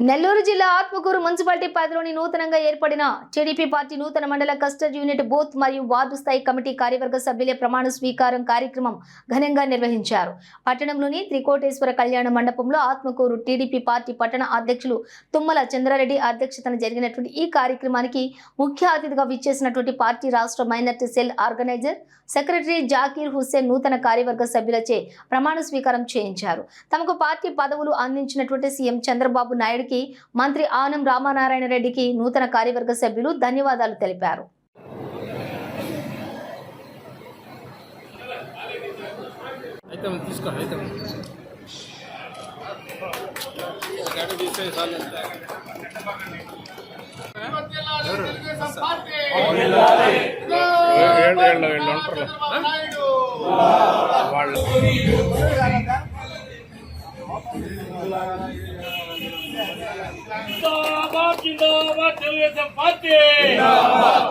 నెల్లూరు జిల్లా ఆత్మకూరు మున్సిపాలిటీ పరిధిలోని నూతనంగా ఏర్పడిన టీడీపీ పార్టీ నూతన మండల కస్టర్ యూనిట్ బూత్ మరియు వార్డు స్థాయి కమిటీ కార్యవర్గ సభ్యుల ప్రమాణ స్వీకారం కార్యక్రమం ఘనంగా నిర్వహించారు. పట్టణంలోని త్రికోటేశ్వర కళ్యాణ మండపంలో ఆత్మకూరు టీడీపీ పార్టీ పట్టణ అధ్యక్షులు తుమ్మల చంద్రారెడ్డి అధ్యక్షతన జరిగినటువంటి ఈ కార్యక్రమానికి ముఖ్య అతిథిగా విచ్చేసినటువంటి పార్టీ రాష్ట్ర minority cell organiser secretary Zakir Hussain నూతన కార్యవర్గ సభ్యులచే ప్రమాణ స్వీకారం చేయించారు. తమకు పార్టీ పదవులు అందించినటువంటి సీఎం చంద్రబాబు నాయుడు నాయుడుకి మంత్రి ఆనం రామనారాయణ రెడ్డికి నూతన కార్యవర్గ సభ్యులు ధన్యవాదాలు తెలిపారు అయితే జిందాబాద్ తెలుగుదేశం పార్టీ.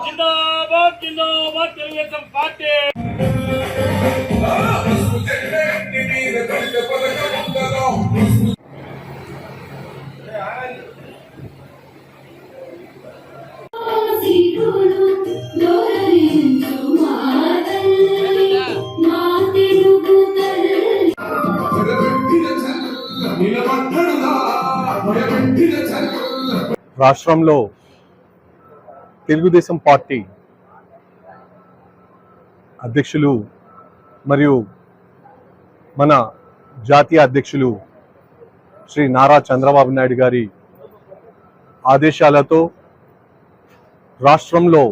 జిందాబాద్ జిందాబాద్ తెలుగుదేశం పార్టీ. నిలబడ్డడుగా భయపెట్టిన రాష్ట్రంలో తెలుగుదేశం పార్టీ అధ్యక్షులు మరియు మన జాతీయ అధ్యక్షులు శ్రీ నారా చంద్రబాబు నాయుడు గారి ఆదేశాలతో రాష్ట్రంలో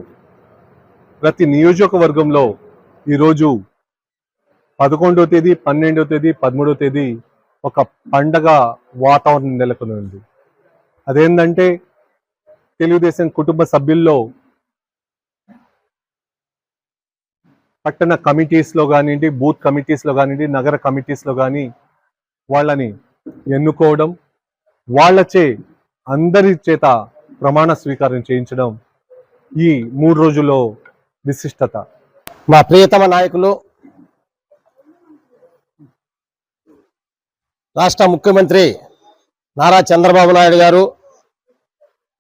ప్రతి నియోజకవర్గంలో ఈరోజు పదకొండో తేదీ పన్నెండో తేదీ పదమూడో తేదీ ఒక పండగ వాతావరణం నెలకొని ఉంది అదేంటంటే తెలుగుదేశం కుటుంబ సభ్యుల్లో పట్టణ కమిటీస్లో కానివ్వండి బూత్ కమిటీస్లో కానివ్వండి నగర కమిటీస్లో కానీ వాళ్ళని ఎన్నుకోవడం వాళ్ళచే అందరి చేత ప్రమాణ స్వీకారం చేయించడం ఈ మూడు రోజుల్లో విశిష్టత. మా ప్రియతమ నాయకులు రాష్ట్ర ముఖ్యమంత్రి నారా చంద్రబాబు నాయుడు గారు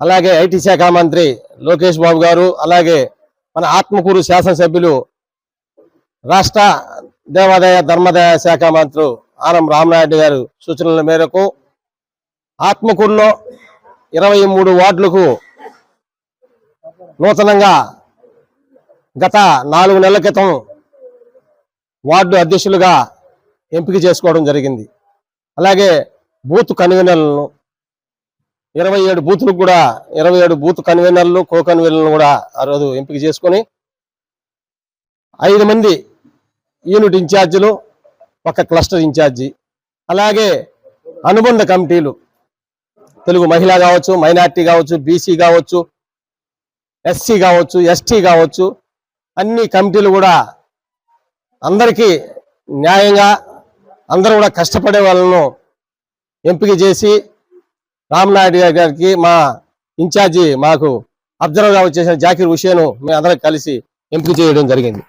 అలాగే ఐటీ శాఖ మంత్రి లోకేష్ బాబు గారు అలాగే మన ఆత్మకూరు శాసనసభ్యులు రాష్ట్ర దేవాదాయ ధర్మదాయ శాఖ మంత్రులు ఆనం రామనాయుడు గారు సూచనల మేరకు ఆత్మకూరులో ఇరవై మూడు వార్డులకు నూతనంగా గత నాలుగు నెలల క్రితం వార్డు అధ్యక్షులుగా ఎంపిక చేసుకోవడం జరిగింది. అలాగే బూత్ కన్వీనర్లను ఇరవై ఏడు బూతులకు కూడా ఇరవై ఏడు బూత్ కన్వీనర్లు కో కన్వీనర్లు కూడా ఆ రోజు ఎంపిక చేసుకొని ఐదు మంది యూనిట్ ఇన్ఛార్జీలు ఒక క్లస్టర్ ఇన్ఛార్జి అలాగే అనుబంధ కమిటీలు తెలుగు మహిళ కావచ్చు మైనార్టీ కావచ్చు బీసీ కావచ్చు ఎస్సీ కావచ్చు ఎస్టీ కావచ్చు అన్ని కమిటీలు కూడా అందరికీ న్యాయంగా అందరూ కూడా కష్టపడే వాళ్ళను ఎంపిక చేసి రామనాయుడు గారికి మా ఇన్ఛార్జి మాకు అబ్జర్వర్గా వచ్చేసిన జాకీర్ హుషేను మేము అందరం కలిసి ఎంపిక చేయడం జరిగింది.